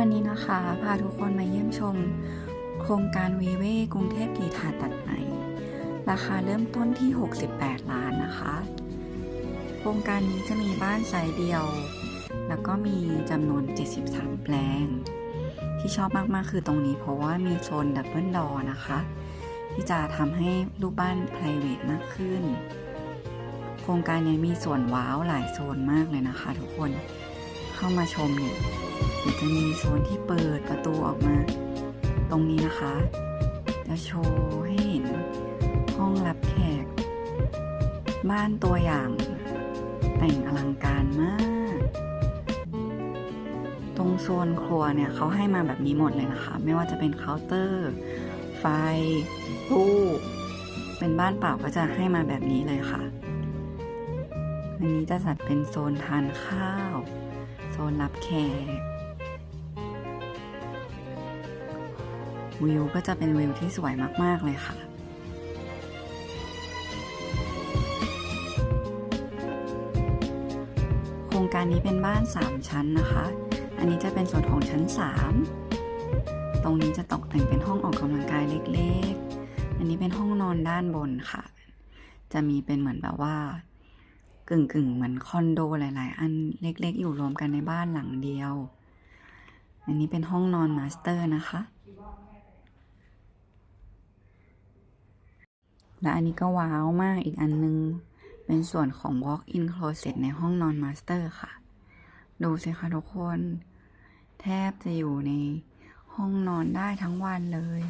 วันนี้นะคะพาทุกคนมาเยี่ยมชม โครงการวีเวกรุงเทพกีทาตัดใหม่ ราคาเริ่มต้นที่ 68 ล้านนะคะ โครงการนี้จะมีบ้านไซส์เดียว แล้วก็มีจำนวน 73 แปลง ที่ชอบมากๆคือตรงนี้เพราะว่ามีโซนดับเบิลดอนะคะ ที่จะทำให้รูปบ้าน p r i v a t มากขึ้น โครงการนี้มีส่วนว้าวหลายโซนมากเลยนะคะ ทุกคนเข้ามาชมเนี่ย ดี๋ยวจะมีโซนที่เปิดประตูออกมาตรงนี้นะคะ จะโชว์ให้เห็นห้องรับแขก บ้านตัวอย่างแต่งอลังการมาก ตรงโซนครัวเนี่ยเขาให้มาแบบนี้หมดเลยนะคะ ไม่ว่าจะเป็นเคาน์เตอร์ ไฟตู้เป็นบ้านเปล่าก็จะให้มาแบบนี้เลยค่ะ อันนี้จะจัดเป็นโซนทานข้าว โซนรับแขก วิวก็จะเป็นวิวที่สวยมาก ๆ เลยค่ะโครงการนี้เป็นบ้าน 3 ชั้นนะคะ อันนี้จะเป็นส่วนของชั้น 3 ตรงนี้จะตกแต่งเป็นห้องออกกำลังกายเล็ก ๆ อันนี้เป็นห้องนอนด้านบนค่ะ จะมีเป็นเหมือนแบบว่ากึ่งกึ่งๆเหมือนคอนโดหลาย ๆ อันเล็ก ๆ อยู่รวมกันในบ้านหลังเดียว อันนี้เป็นห้องนอนมาสเตอร์นะคะ และอันนี้ก็ว้าวมากอีกอันนึง เป็นส่วนของ walk-in closet ในห้องนอนมาสเตอร์ค่ะ ดูสิคะทุกคน แทบจะอยู่ในห้องนอนได้ทั้งวันเลย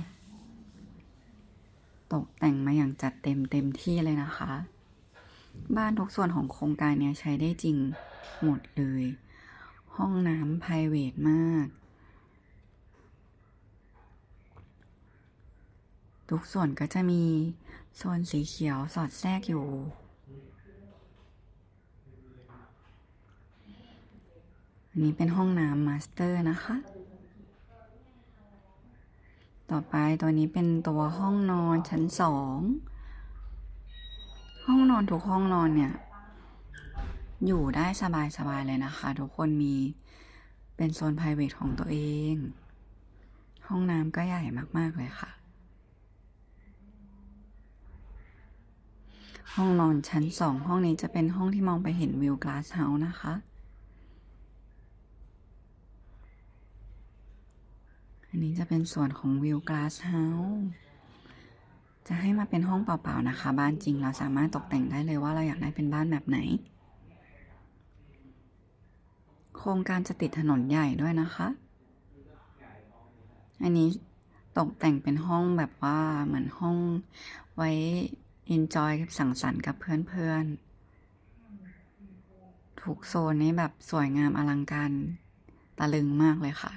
ตกแต่งมาอย่างจัดเต็มเต็มที่เลยนะคะ บ้านทุกส่วนของโครงการเนี้ยใช้ได้จริงหมดเลย ห้องน้ำ p r i v a t มาก ทุกส่วนก็จะมีโซนสีเขียวสอดแทรกอยู่ อันนี้เป็นห้องน้ำมาสเตอร์นะคะ ต่อไปตัวนี้เป็นตัวห้องนอนชั้นสอง ห้องนอนทุกห้องนอนเนี่ย อยู่ได้สบายๆเลยนะคะ ทุกคนมีเป็นโซน p r i v a t ของตัวเอง ห้องน้ำก็ใหญ่มากๆเลยค่ะ ห้องนอนชั้นสองห้องนี้จะเป็นห้องที่มองไปเห็นวิวกลาสเฮาส์นะคะ อันนี้จะเป็นส่วนของวิวกลาสเฮาส์จะให้มาเป็นห้องเปล่าๆนะคะ บ้านจริงเราสามารถตกแต่งได้เลยว่าเราอยากได้เป็นบ้านแบบไหน โครงการจะติดถนนใหญ่ด้วยนะคะ อันนี้ตกแต่งเป็นห้องแบบว่าเหมือนห้องไว้ อินจอยกับสังสรรค์กับเพื่อนๆ ถูกโซนนี้แบบสวยงามอลังการตะลึงมากเลยค่ะ